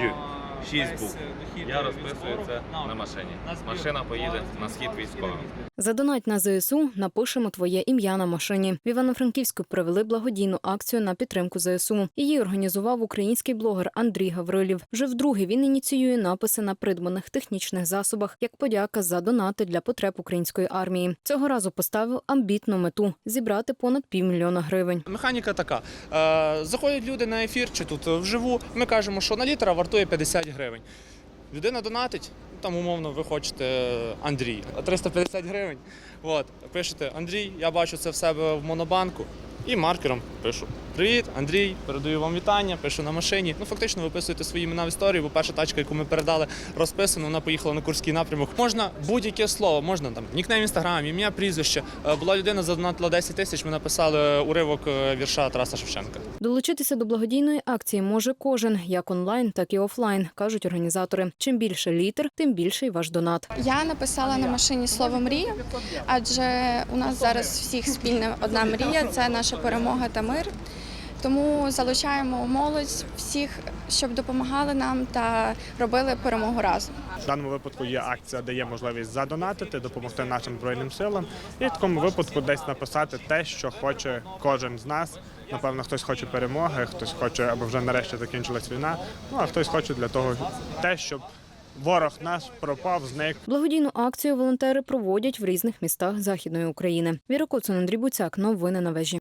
Й. Шість букв. Я розписую це на машині. Машина поїде на схід військовим. Задонать на ЗСУ, напишемо твоє ім'я на машині. В Івано-Франківську провели благодійну акцію на підтримку ЗСУ. Її організував український блогер Андрій Гаврилів. Вже вдруге він ініціює написи на придбаних технічних засобах як подяка за донати для потреб української армії. Цього разу поставив амбітну мету зібрати понад півмільйона гривень. Механіка така: е, заходять люди на ефір чи тут вживу. Ми кажемо, що на літра вартує 50 гривень. Людина донатить, там умовно ви хочете е, Андрій, 350 гривень. От, пишете Андрій, я бачу це в себе в монобанку. І маркером пишу Привіт, Андрій, передаю вам вітання, пишу на машині. Ну, фактично, виписуєте свої імена в історії, бо перша тачка, яку ми передали, розписана, вона поїхала на Курський напрямок. Можна будь-яке слово, можна там нікнейм в інстаграмі, ім'я, прізвище. Е, Була людина, задонатила 10 тисяч, ми написали уривок е, вірша Тараса Шевченка. Долучитися до благодійної акції може кожен, як онлайн, так і офлайн, кажуть організатори. Чим більше літер, тим більший ваш донат. Я написала на машині слово мрія, адже у нас зараз всіх спільна одна мрія це наша перемога та мир. Тому залучаємо молодь всіх, щоб допомагали нам та робили перемогу разом. В даному випадку є акція, де є можливість задонатити, допомогти нашим збройним силам, і в такому випадку десь написати те, що хоче кожен з нас. Напевно, хтось хоче перемоги, хтось хоче, аби вже нарешті закінчилась війна. Ну а хтось хоче для того те, щоб ворог наш пропав, зник. Благодійну акцію волонтери проводять в різних містах Західної України. Віра Коцун, Андрій Буцяк. Новини на вежі.